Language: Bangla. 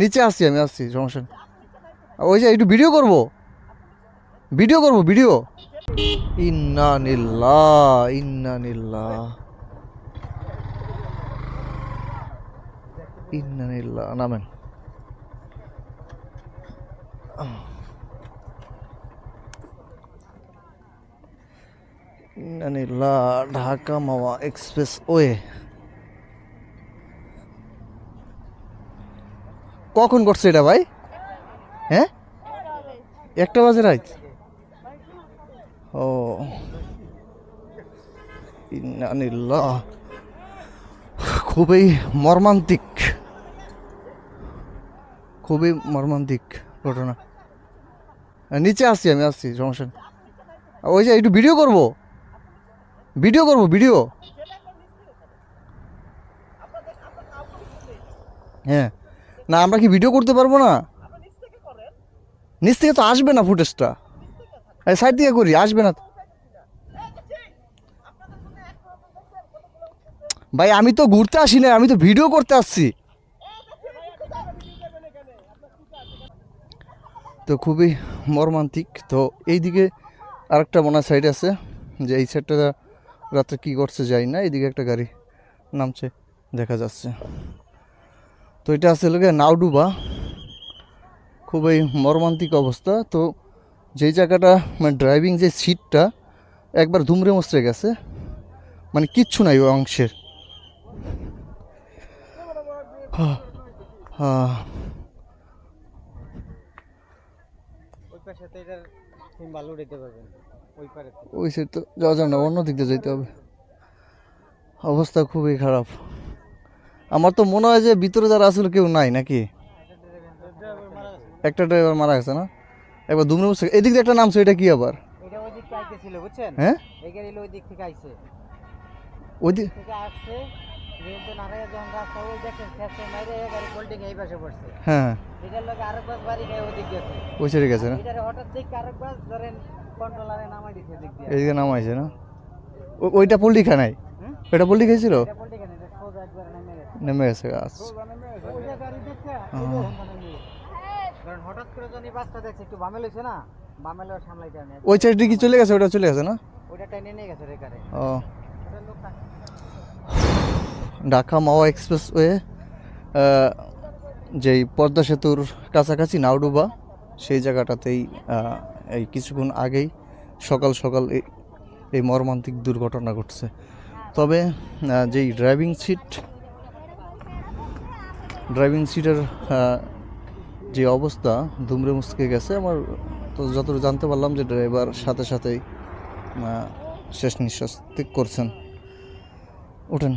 নিচে আসছি আমি, আসছি, সমস্যা ওই যে একটু ভিডিও করব? ভিডিও করব ভিডিও ইন্না নিল্লাহ ইন্না নিল্লাহ। ইন্না নিল্লাহ, নামেন। ইন্না নিল্লাহ, ঢাকা মাওয়া এক্সপ্রেস ওয়ে কখন করছে এটা ভাই? হ্যাঁ? একটা বাজে রাত? ও। খুবই মর্মান্তিক। খুবই মর্মান্তিক ঘটনা। নিচে আসছি আমি আসছি সমস্যা ওই যে একটু ভিডিও করব? ভিডিও করব ভিডিও হ্যাঁ। না, আমরা কি ভিডিও করতে পারব না? নিচ থেকে তো আসবে না ফুটেজটা। সাইড থেকে করি, আসবে না। ভাই, আমি তো ঘুরতে আসি না আমি তো ভিডিও করতে আসছি। তো খুবই মর্মান্তিক। তো এইদিকে আরেকটা মনে সাইড আছে, যে এই সাইডটা রাত্রে কী করছে যাই না, এইদিকে একটা গাড়ি নামছে, দেখা যাচ্ছে। তো এটা আছে লোকে নাওডুবা। খুবই মর্মান্তিক অবস্থা। তো যেই জায়গাটা মানে ড্রাইভিং যে সিটটা একবার ধুমরে মুচড়ে গেছে। মানে কিচ্ছু নাই ওই অংশের। হা, হা, ওই সাইড তো যাওয়া যাবে না অন্য দিক দিয়ে যেতে হবে। অবস্থা খুবই খারাপ। আমার তো মনে হয় যে ভিতরে যারা আসলে কেউ নাই নাকি? একটা ড্রাইভার মারা গেছে না? একবার দুমরে মুচড়ে এদিক দিয়ে একটা নামছে এটা কি আবার? হ্যাঁ? ওই দিক হ্যাঁ বাস ওই গেছে না? বাস এইদিকে নামাইছে ওইটা পল্লি খানাই হুম? ওইটা পল্লি খাইছিল এটা কোল্ডিং এটা সোজা একবার নেমে গেছে গাছ। ওই সাইডে কি চলে গেছে? ওটা চলে গেছে না? ও। ঢাকা মাওয়া এক্সপ্রেসওয়ে যেই পদ্মা সেতুর কাছাকাছি নাওডুবা সেই জায়গাটাতেই এই কিছুক্ষণ আগেই সকাল সকাল এই মর্মান্তিক দুর্ঘটনা ঘটছে। তবে যেই ড্রাইভিং সিট ড্রাইভিং সিটের যে অবস্থা ধুমরে মুচকে গেছে। আমার তো যতটুকু জানতে পারলাম যে ড্রাইভার সাথে সাথেই শেষ নিঃশ্বাস ত্যাগ করছেন। ওঠেন।